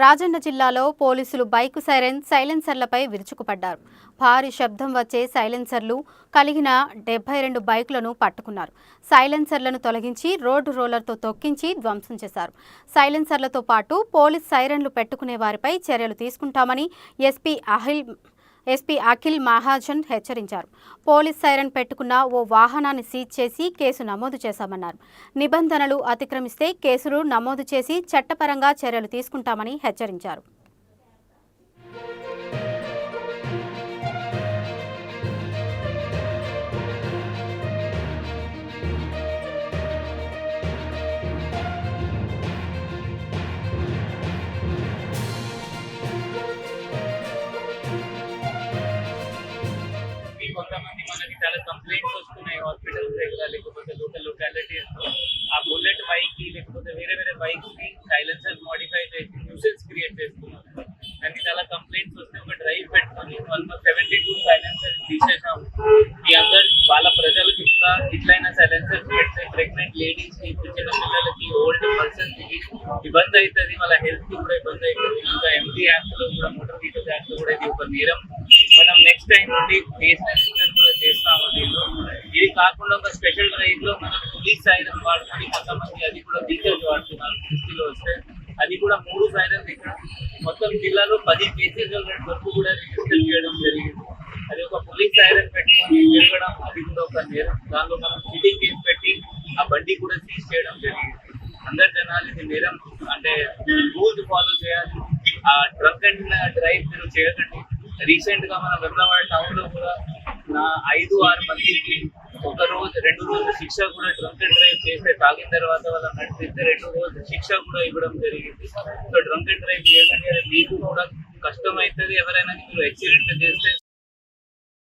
రాజన్న జిల్లాలో పోలీసులు bike siren సైలెన్సర్లపై విరుచుకుపడ్డారు. భారీ శబ్దం వచ్చే సైలెన్సర్లు కలిగిన డెబ్బై రెండు బైకులను పట్టుకున్నారు. సైలెన్సర్లను తొలగించి రోడ్డు రోలర్తో తొక్కించి ధ్వంసం చేశారు. సైలెన్సర్లతో పాటు పోలీస్ సైరన్లు పెట్టుకునే వారిపై చర్యలు తీసుకుంటామని ఎస్పీ అహిల్ ఎస్పీ అఖిల్ మహాజన్ హెచ్చరించారు. పోలీస్ సైరన్ పెట్టుకున్న ఓ వాహనాన్ని సీజ్ చేసి కేసు నమోదు చేశామన్నారు. నిబంధనలు అతిక్రమిస్తే కేసులు నమోదు చేసి చట్టపరంగా చర్యలు తీసుకుంటామని హెచ్చరించారు. ఈ కొంతమంది మనకి చాలా కంప్లైంట్స్ వస్తున్నాయి హాస్పిటల్స్ దగ్గర లేకపోతే లోకల్ లొకాలిటీస్ ఆ బుల్లెట్ బైక్కి లేకపోతే వేరే వేరే బైక్స్కి సైలెన్సర్ మోడిఫై చేసి న్యూసెన్స్ క్రియేట్ చేస్తున్నారు. దానికి చాలా కంప్లైంట్స్ వస్తే ఒక డ్రైవ్ పెట్టుకొని ఆల్మోస్ట్ సెవెంటీ టూ సైలెన్సర్ తీసేసాము. ఈ అందరు వాళ్ళ ప్రజలకి కూడా ఇట్లయినా సైలెన్సర్ పెడితే ప్రెగ్నెంట్ లేడీస్కి చిన్న పిల్లలకి ఓల్డ్ పర్సన్స్కి ఇబ్బంది అవుతుంది. వాళ్ళ హెల్త్కి కూడా ఇబ్బంది అవుతుంది. ఇంకా ఎంపీ యాక్ట్లో కూడా మోటార్ వెహికల్స్ యాక్ట్లో కూడా ఇది ఒక నేరం. మనం నెక్స్ట్ టైం నుండి కేసు రిజిస్టర్ ఇది కాకుండా ఒక స్పెషల్ డ్రైవ్లో మనం పోలీస్ సైరన్ వాడుకొని కొంతమంది అది కూడా డీటెయిల్స్ వాడుతున్నారు దృష్టిలో వస్తే. అది కూడా మూడు సైరన్ ఇక్కడ. మొత్తం జిల్లాలో పది కేసెస్ వరకు కూడా రిజిస్టర్ చేయడం జరిగింది. అది ఒక పోలీస్ సైరన్ పెట్టుకొని తిరగడం అది కూడా ఒక నేరం. దానిలో మనం సిటీ కేసు పెట్టి ఆ బండి కూడా సీజ్ చేయడం జరిగింది. అందరు జనాలు ఇది నేరం. అంటే రూల్స్ ఫాలో చేయాలి. ఆ డ్రంక్ అండ్ డ్రైవ్ మీరు చేయకండి. రీసెంట్గా మన వెమ్లవాడ టౌన్లో కూడా ఐదు ఆరు మందికి ఒక రోజు రెండు రోజులు శిక్ష కూడా డ్రంక్ అండ్ డ్రైవ్ చేస్తే తాగిన తర్వాత వాళ్ళ నడిపిస్తే రెండు రోజులు శిక్ష కూడా ఇవ్వడం జరిగింది. సో డ్రంక్ అండ్ డ్రైవ్ చేయకండి మీకు కూడా కష్టం అవుతుంది. ఎవరైనా మీరు యాక్సిడెంట్ చేస్తే